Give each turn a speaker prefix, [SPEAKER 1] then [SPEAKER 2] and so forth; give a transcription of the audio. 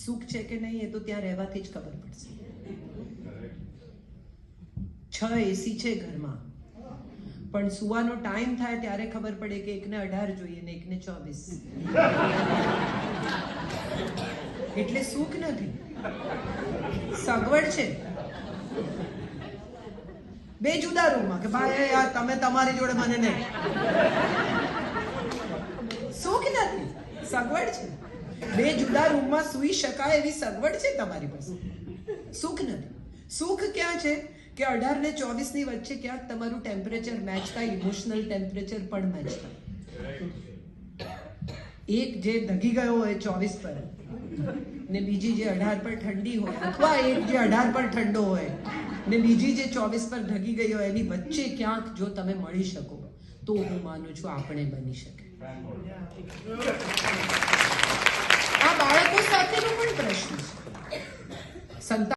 [SPEAKER 1] સુખ છે કે નહીં એ તો ત્યાં રહેવાથી જ ખબર પડશે. છ એસી છે ઘરમાં. પણ સુવાનો ટાઈમ થાય ત્યારે ખબર પડે કે એકને અઢાર જોઈએ ને એકને ચોવીસ. એટલે સુખ નથી. સગવડ છે. બે જુદા રૂમમાં કે ભાઈ યાર, તમે તમારી જોડે મને નહીં. સુખ નથી. સગવડ છે. બે જુદા રૂમમાં સૂઈ શકાય એવી સગવડ છે તમારી પાસે? સુખ નથી. સુખ ક્યાં છે? કે અઢાર ને ચોવીસની વચ્ચે ક્યાંક તમારું ટેમ્પરેચર મેચ થાય ઇમોશનલ ટેમ્પરેચર પણ મેચ થાય. એક જે ધગી ગયો હોય ચોવીસ પર ને બીજી જે અઢાર પર ઠંડી હોય, અથવા એક જે અઢાર પર ઠંડો હોય ને બીજી જે ચોવીસ પર ઢગી ગઈ હોય, એની વચ્ચે ક્યાંક જો તમે મળી શકો, તો હું માનું છું આપણે બની શકે. Santa